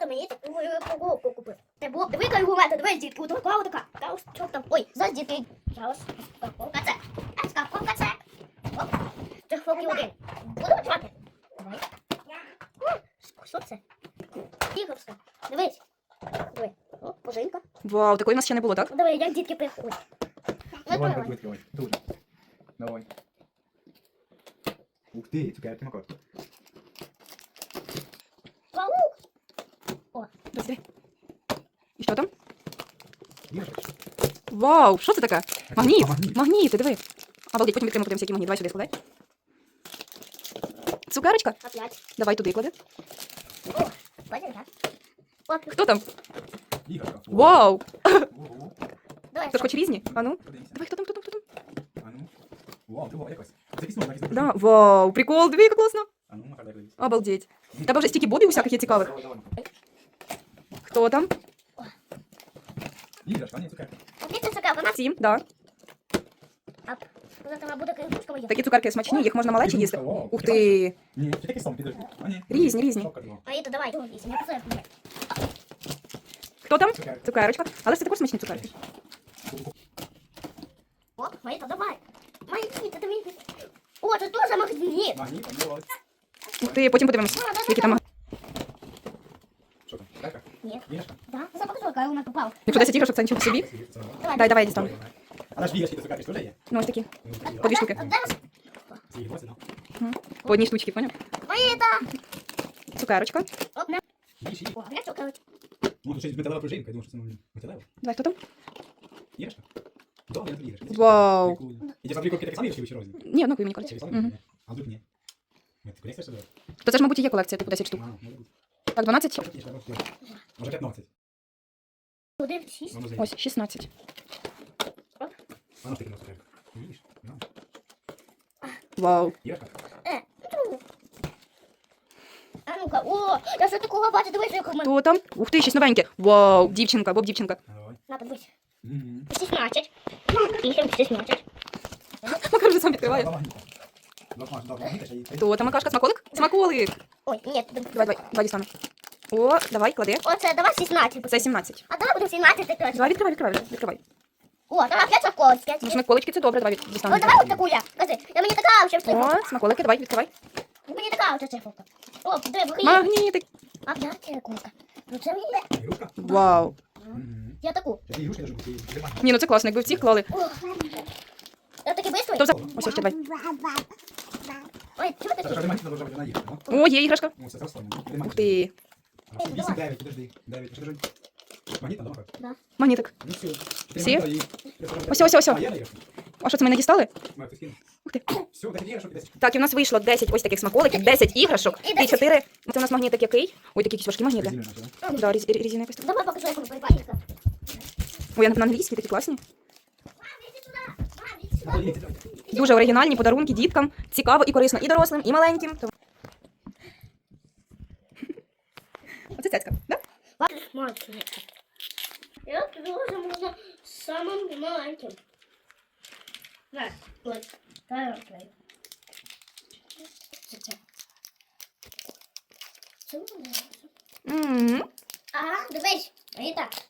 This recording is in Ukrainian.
тато мені таку купив. Це було дивика його мета, дивись, дітки, отака, отака. Та ось що там. Ой, зараз дітки. Зараз. Скаповка це. А скаповка це. Оп. Це фоки один. Буду почати. Давай. Що це? Ігорська. Дивись. Диви. О, пожинка. Вау, такої у нас ще не було, так? Давай, як дітки приходять. Давай, давай. Дуже. Давай. Ух ти, цукерки макот. Паук. Досі. І що там? Іграшка. Вау, що це таке? Магніт. А, магніт. Магніти, диви. Обалдеть, потім відкриємо, подивимося, який магніт. Давай сюди складай. Цукерочка? Опять. Давай туди клади. О, бачиш, так? От, Хто там? Іграшка. Вау! Ого. давай. Тож хоч різні? А ну? Подивимося. Давай, хто там, хто там, хто там? А ну. Вау, друга якось. Це письмо, так, якось. Да, вау, прикол, диви, як класно. А ну, Макар, дай подивись. Обалдеть. Тебе вже стільки бобів усяких є цікавих. така, вона Сім, да. ап. Вона там буде кришка моя. Такі цукерки смачні, їх можна малечі їсти. Вау, Ух ти. Ні, чи такий сам, підожди. А ні. Різні, різні. Шопка два. А это давай, давай, я посмотрю. Хто там? Цукерки. Цукерочка. Але це також смачні цукерки. О, а это давай. Магнит, это магнит. О, это тоже магнит. Магніт, а ну, ось. Ух ти, потім подивимось, які там. Да, за покажу, какая у нас попал. Якщо 10 іграшок, це нічого собі. Давай. Дай, давай, я дістану. А наш іграшки, то цукерки, що вже є? Ну, ось такі. Ну, По дві штуки. Ці іграшки, да. По одній штучці, поняв? Магнита. Цукерочка. Оп, на. Їж, їж. О, я что, короче. Ну, тут ще й металева пружинка, я думаю, що це ну, металева. Давай, хто там? Іграшка? Добре, я тут іграшка. Вау. Прикольно. І ті фабриківки такі самі іграшки чи різні? Ні, однакові мені Чи кажуть. самі? Угу. Ні. А вдруг ні? Ні, ти колекція що То це ж, мабуть, і є колекція, типу 10 штук. А, може бути. Так, 12? Може, ні, ще може, Може 15. Один, шесть. Воно вже Ось, 16. Воно ж таки на цукерка. Їж. на. Вау. Іграшка? Е, ну. А ну-ка, о, я все такого бачу, дивись, як у мене. Хто там? Ух ти, щось новеньке. Вау, дівчинка, боб дівчинка. Давай. На, подивись. Мгм. 16. І ще 16. Макар вже сам відкриває. Два магніта. Два маг- два магніта, ще й три. Хто там, Макашка, смаколик? Смаколик. Ой, ні, Давай, давай, давай дістану. О, давай, клади. Оце, давай 16. Це 17. А давай будемо 17 точно. Давай, відкривай, відкривай, вже, відкривай. О, давай 5 шовковське. Ну, смаколички це добре, давай від- дістану. О, давай от таку я. Кажи, я мені така вже цифровка. О, смаколики, давай, відкривай. Мені така вже цифровка. О, де вихід. Магнітик. А я це кулька. Ну це мені. Ігрушка? Вау. Я таку. Ті ігрушки даже. Ні, ну це класно, якби всіх клали. О. Я такий бистрий. То взагалі. Ось ще давай. Ой, чого може бути да? О, є іграшка. Ну, це трансформер. Три Ух магніта. ти. А, що, Вісім, дев'ять, підожди. Дев'ять, що кажуть? Магніта, да? Магнітик. Ну все. Чотири Всі? магніта і- Ось, ось, ось. А, є? А що це ми не дістали? Маю, ти скинь. Ух ти. Все, так іграшок і десять. Так, і в нас вийшло 10 ось таких смаколиків, 10 іграшок І і 10. 4. Це у нас магнітик який? Ой, такі якісь важкі магніти. Розділено, да? Да, різ, різні якось. Давай покажу, як ми припадіться. Ой, я на англійській такі класні. А, Дуже оригінальні подарунки діткам. Цікаво і корисно і дорослим, і маленьким. Оце цяцька, да? Бачиш. Я дуже можна самим маленьким. На, ой, дай розклею. Це воно. Ага, дивись. І так.